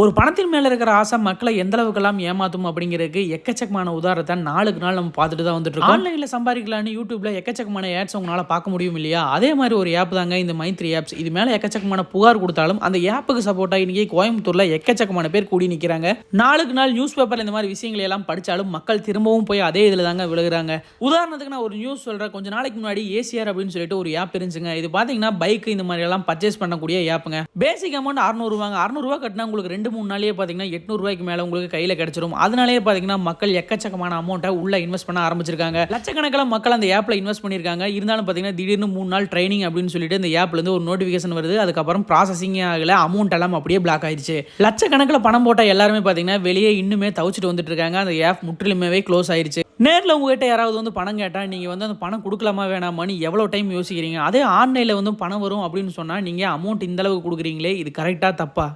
ஒரு பணத்தின் மேல இருக்கிற ஆசை மக்களை எந்த அளவுக்கெல்லாம் ஏமாத்தும் அப்படிங்கிறதுக்கு எக்கச்சக்கமான உதாரணத்தை நாளுக்கு நாள் நம்ம பார்த்துட்டு தான் வந்துட்டு இருக்கோம். சம்பாதிக்கலாம்னு யூடியூப்ல எக்கச்சக்கமான ஏட்ஸ் உங்களால பார்க்க முடியும் இல்லையா? அதே மாதிரி ஒரு ஆப் தாங்க இந்த மைத்ரி ஆப்ஸ் இது மேலே எக்கச்சக்கமான புகார் கொடுத்தாலும் அந்த ஆப்புக்கு சப்போர்ட்டாக இன்னைக்கு கோயம்புத்தூர்ல எக்கச்சக்கமான பேர் கூடி நிக்கிறாங்க. நாளுக்கு நாள் நியூஸ் பேப்பர் இந்த மாதிரி விஷயங்களை எல்லாம் படிச்சாலும் மக்கள் திரும்பவும் போய் அதே இதில் தாங்க விழுகுறாங்க. உதாரணத்துக்கு நான் ஒரு நியூஸ் சொல்றேன். கொஞ்ச நாளைக்கு முன்னாடி ஏசிஆர் அப்படின்னு சொல்லிட்டு ஒரு ஆப் இருந்துச்சுங்க. இது பார்த்தீங்கன்னா பைக் இந்த மாதிரி எல்லாம் பர்ச்சேஸ் பண்ணக்கூடிய ஆப்புங்க பேசிக் அமௌண்ட் அறுநூறுவாங்க அறுநூறுவா கட்டினா உங்களுக்கு ரெண்டு மூணு நாளே பார்த்தீங்கன்னா எட்நூறுவாய்க்கு மேலே உங்களுக்கு கையில் கிடச்சிரும். அதனாலேயே பார்த்தீங்கன்னா மக்கள் எக்கச்சக்கமான அமௌண்ட்டை உள்ள இன்வெஸ்ட் பண்ண ஆரம்பிச்சிருக்காங்க. லட்சக்கணக்கில் மக்கள் அந்த ஆப்பில் இன்வெஸ்ட் பண்ணியிருக்காங்க. இருந்தாலும் பார்த்தீங்கன்னா திடீர்னு மூணு நாள் ட்ரைனிங் அப்படின்னு சொல்லிட்டு இந்த ஆப்லேருந்து ஒரு நோட்டிஃபிகேஷன் வருது. அதுக்கப்புறம் ப்ராசஸிங் ஆகல. அமௌண்ட் எல்லாம் அப்படியே பிளாக் ஆயிடுச்சு. லட்சக்கணக்கில் பணம் போட்டால் எல்லாருமே பார்த்தீங்கன்னா வெளியே இன்னுமே தவிச்சிட்டு வந்துட்டு இருக்காங்க. அந்த ஆப் முற்றிலுமே க்ளோஸ் ஆயிடுச்சு நேரில் உங்ககிட்ட யாராவது வந்து பணம் கேட்டால் நீங்கள் வந்து அந்த பணம் கொடுக்கலாமா வேணாமான்னு எவ்வளோ டைம் யோசிக்கிறீங்க? அதே ஆன்லைனில் வந்து பணம் வரும் அப்படின்னு சொன்னால் நீங்கள் அமௌண்ட் இந்த அளவுக்கு கொடுக்குறீங்களே? இது கரெக்டாக தப்பா?